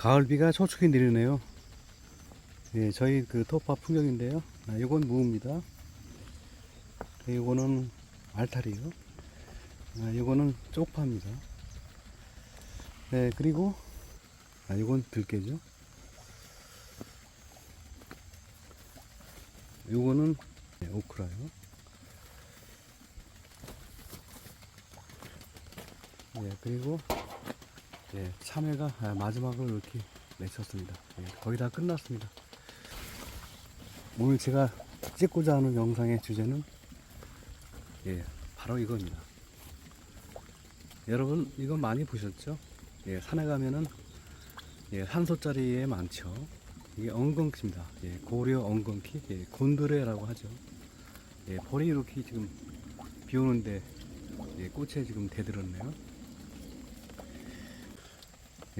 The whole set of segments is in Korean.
가을비가 초축히 내리네요. 예, 저희 그 토파 풍경인데요. 아, 이건 무입니다. 이거는 알타리요. 아, 이거는 쪽파입니다. 네, 그리고 아, 이건 들깨죠. 요거는 네, 오크라요. 예, 그리고 예, 참외가 아, 마지막으로 이렇게 맺혔습니다. 예, 거의 다 끝났습니다. 오늘 제가 찍고자 하는 영상의 주제는 예, 바로 이겁니다. 여러분 이거 많이 보셨죠? 예, 산에 가면은 예, 산소짜리에 많죠. 이게 엉겅퀴입니다. 예, 고려 엉겅퀴, 예, 곤드레라고 하죠. 예, 벌이 이렇게 지금 비 오는데 예, 꽃에 지금 대들었네요.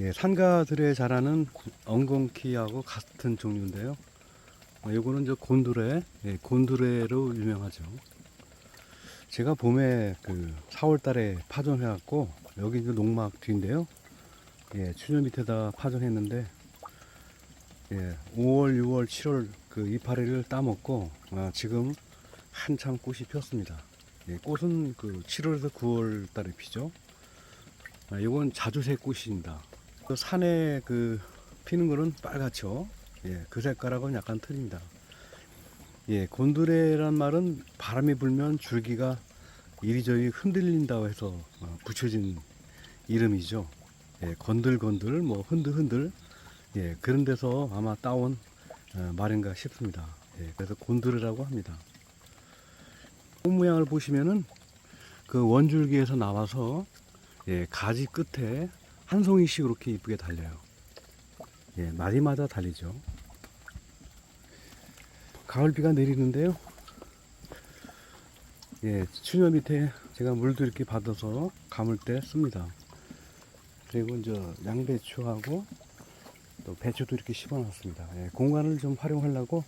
예, 산가들에 자라는 엉겅퀴하고 같은 종류인데요. 어, 요거는 저 곤드레, 예, 곤드레로 유명하죠. 제가 봄에 그 4월 달에 파종해갖고, 여기 이제 농막 뒤인데요. 예, 추녀 밑에다 파종했는데, 예, 5월, 6월, 7월 그 이파리를 따먹고, 아, 지금 한참 꽃이 폈습니다. 예, 꽃은 그 7월에서 9월 달에 피죠. 아, 이건 자주색 꽃입니다. 그 산에 그 피는 거는 빨갛죠. 예, 그 색깔하고는 약간 틀립니다. 예, 곤드레란 말은 바람이 불면 줄기가 이리저리 흔들린다고 해서 어, 붙여진 이름이죠. 예, 건들건들, 뭐 흔들흔들, 예, 그런 데서 아마 따온 어, 말인가 싶습니다. 예, 그래서 곤드레라고 합니다. 꽃 모양을 보시면은 그 원줄기에서 나와서 예, 가지 끝에 한 송이씩 이렇게 이쁘게 달려요. 예, 마디마다 달리죠. 가을비가 내리는데요. 예, 추녀 밑에 제가 물도 이렇게 받아서 감을 때 씁니다. 그리고 이제 양배추하고 또 배추도 이렇게 심어놨습니다. 예, 공간을 좀 활용하려고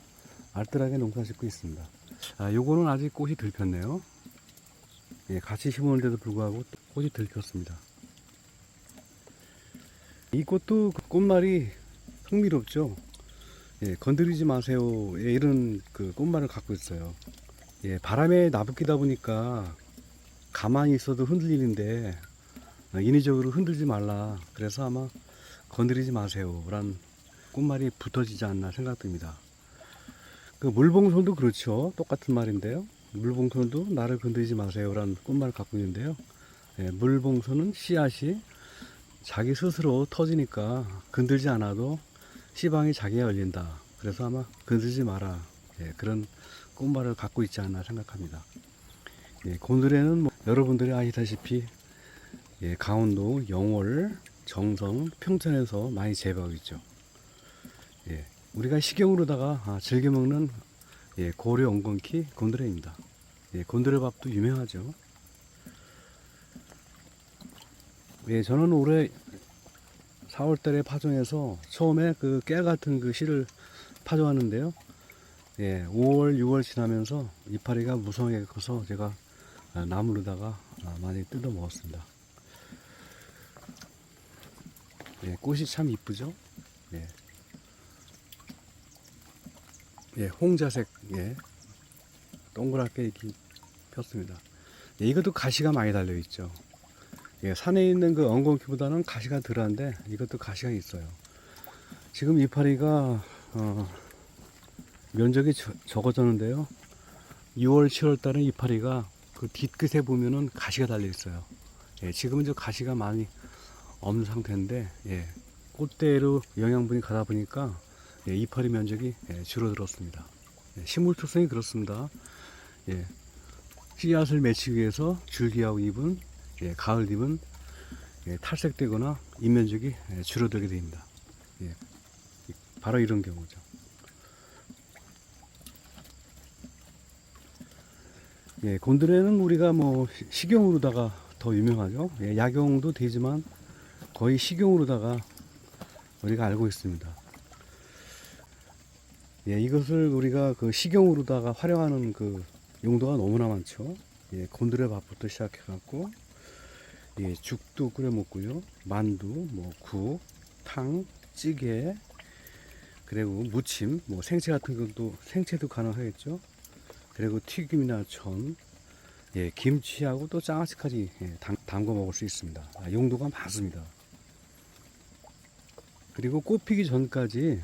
알뜰하게 농사 짓고 있습니다. 아, 요거는 아직 꽃이 덜 폈네요. 예, 같이 심었는데도 불구하고 꽃이 덜 폈습니다. 이 꽃도 그 꽃말이 흥미롭죠. 예, 건드리지 마세요. 예, 이런 그 꽃말을 갖고 있어요. 예, 바람에 나부끼다 보니까 가만히 있어도 흔들리는데 어, 인위적으로 흔들지 말라. 그래서 아마 건드리지 마세요. 란 꽃말이 붙어지지 않나 생각됩니다. 그 물봉선도 그렇죠. 똑같은 말인데요. 물봉선도 나를 건드리지 마세요. 란 꽃말을 갖고 있는데요. 예, 물봉선은 씨앗이 자기 스스로 터지니까 건들지 않아도 씨방이 자기가 열린다. 그래서 아마 건들지 마라. 예, 그런 꽃말을 갖고 있지 않나 생각합니다. 예, 곤드레는 뭐 여러분들이 아시다시피 예, 강원도 영월, 정성, 평천에서 많이 재배하고 있죠. 예, 우리가 식용으로다가 아, 즐겨 먹는 예, 고려 엉겅퀴 곤드레입니다. 예, 곤드레 밥도 유명하죠. 예, 저는 올해 4월 달에 파종해서 처음에 그 깨 같은 그 씨를 파종하는데요. 예, 5월, 6월 지나면서 이파리가 무성하게 커서 제가 아, 나무로다가 아, 많이 뜯어 먹었습니다. 예, 꽃이 참 이쁘죠? 예. 예, 홍자색, 예. 동그랗게 이렇게 폈습니다. 예, 이것도 가시가 많이 달려 있죠. 예, 산에 있는 그 엉겅퀴보다는 가시가 덜한데 이것도 가시가 있어요. 지금 이파리가 어, 면적이 저- 적어졌는데요. 6월, 7월 달은 이파리가 그 뒤끝에 보면은 가시가 달려 있어요. 예, 지금은 저 가시가 많이 없는 상태인데 예, 꽃대로 영양분이 가다 보니까 예, 이파리 면적이 예, 줄어들었습니다. 예, 식물 특성이 그렇습니다. 예, 씨앗을 맺히기 위해서 줄기하고 잎은 예, 가을 잎은 예, 탈색되거나 잎면적이 예, 줄어들게 됩니다. 예, 바로 이런 경우죠. 예, 곤드레는 우리가 뭐 시- 식용으로다가 더 유명하죠. 예, 약용도 되지만 거의 식용으로다가 우리가 알고 있습니다. 예, 이것을 우리가 그 식용으로다가 활용하는 그 용도가 너무나 많죠. 예, 곤드레 밥부터 시작해갖고 예, 죽도 끓여 먹고요. 만두, 뭐 국, 탕, 찌개, 그리고 무침, 뭐 생채 같은 것도 생채도 가능하겠죠. 그리고 튀김이나 전, 예, 김치하고 또 장아찌까지 예, 담, 담궈 먹을 수 있습니다. 아, 용도가 많습니다. 그리고 꽃피기 전까지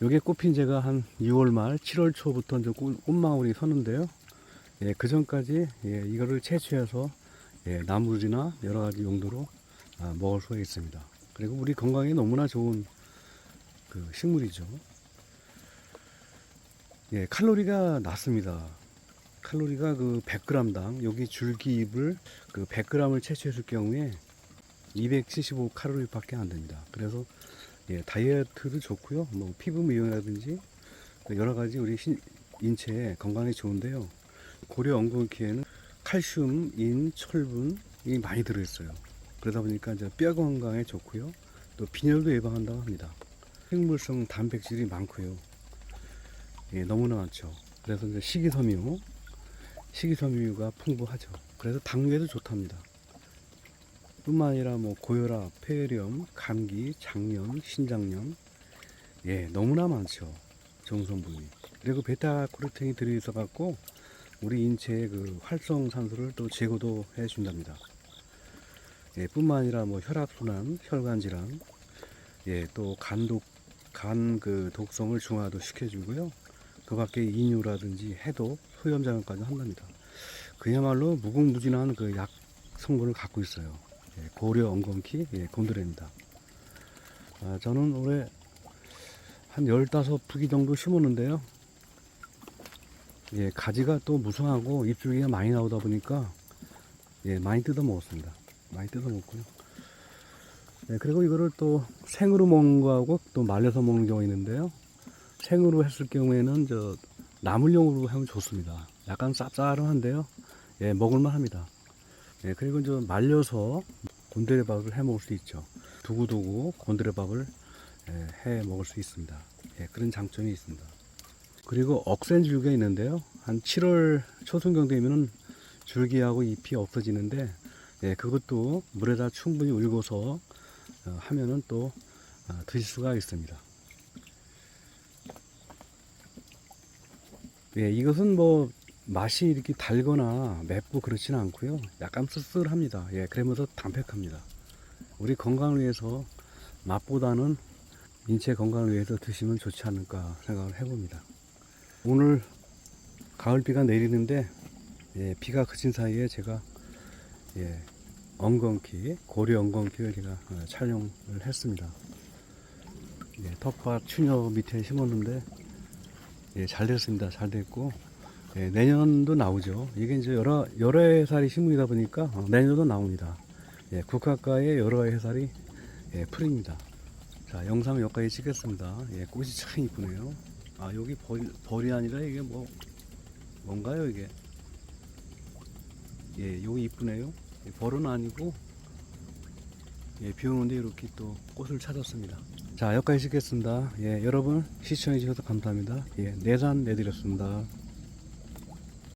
요게 꽃핀 제가 한 6월 말 7월 초부터 이제 꽃, 꽃망울이 섰는데요. 예, 그 전까지 예, 이거를 채취해서 예, 나물이나 여러 가지 용도로 아, 먹을 수가 있습니다. 그리고 우리 건강에 너무나 좋은 그 식물이죠. 예, 칼로리가 낮습니다. 칼로리가 그 100g당 여기 줄기잎을 그 100g을 채취했을 경우에 275 칼로리밖에 안 됩니다. 그래서 예, 다이어트도 좋고요. 뭐 피부 미용이라든지 그 여러 가지 우리 신- 인체에 건강에 좋은데요. 고려 엉겅퀴에는 칼슘, 인, 철분이 많이 들어있어요. 그러다 보니까 이제 뼈 건강에 좋고요. 또 빈혈도 예방한다고 합니다. 생물성 단백질이 많고요. 예, 너무나 많죠. 그래서 이제 식이섬유, 식이섬유가 풍부하죠. 그래서 당뇨에도 좋답니다. 뿐만 아니라 뭐 고혈압, 폐렴, 감기, 장염, 신장염, 예, 너무나 많죠. 정성 부위. 그리고 베타카로틴이 들어있어 갖고 우리 인체의 그 활성 산소를 또 제거도 해 준답니다. 예, 뿐만 아니라 뭐 혈압순환, 혈관 질환, 예, 또 간독 간 그 독성을 중화도 시켜주고요. 그 밖에 이뇨라든지 해독, 소염작용까지 한답니다. 그야말로 무궁무진한 그 약 성분을 갖고 있어요. 예, 고려 엉겅퀴 예, 곤드레입니다. 아, 저는 올해 한 15부기 정도 심었는데요. 예, 가지가 또 무성하고 잎줄기가 많이 나오다 보니까 예, 많이 뜯어 먹었습니다. 많이 뜯어 먹고요. 네, 그리고 이거를 또 생으로 먹는 거하고 또 말려서 먹는 경우가 있는데요. 생으로 했을 경우에는 저 나물용으로 하면 좋습니다. 약간 쌉싸름한데요. 예, 먹을만 합니다. 예, 그리고 저 말려서 곤드레밥을 해 먹을 수 있죠. 두고두고 곤드레밥을 예, 해 먹을 수 있습니다. 예, 그런 장점이 있습니다. 그리고 억센 줄기가 있는데요. 한 7월 초순경 되면은 줄기하고 잎이 없어지는데, 예, 그것도 물에다 충분히 울고서 어, 하면은 또 어, 드실 수가 있습니다. 예, 이것은 뭐 맛이 이렇게 달거나 맵고 그렇지는 않고요. 약간 쓸쓸합니다. 예, 그러면서 담백합니다. 우리 건강을 위해서 맛보다는 인체 건강을 위해서 드시면 좋지 않을까 생각을 해봅니다. 오늘 가을 비가 내리는데 예, 비가 그친 사이에 제가 예, 엉겅퀴 고려 엉겅퀴를 제가 어, 촬영을 했습니다. 예, 텃밭 추녀 밑에 심었는데 예, 잘 됐습니다. 잘 됐고 예, 내년도 나오죠. 이게 이제 여러 여러 해살이 식물이다 보니까 어, 내년도 나옵니다. 예, 국화가의 여러 해살이 예, 풀입니다. 자 영상 여기까지 찍겠습니다. 예, 꽃이 참 이쁘네요. 아 여기 벌, 벌이 아니라 이게 뭐 뭔가요 이게? 예, 여기 이쁘네요. 예, 벌은 아니고 예, 비 오는데 이렇게 또 꽃을 찾았습니다. 자 여기까지 찍겠습니다. 예, 여러분 시청해 주셔서 감사합니다. 예, 내산 내드렸습니다.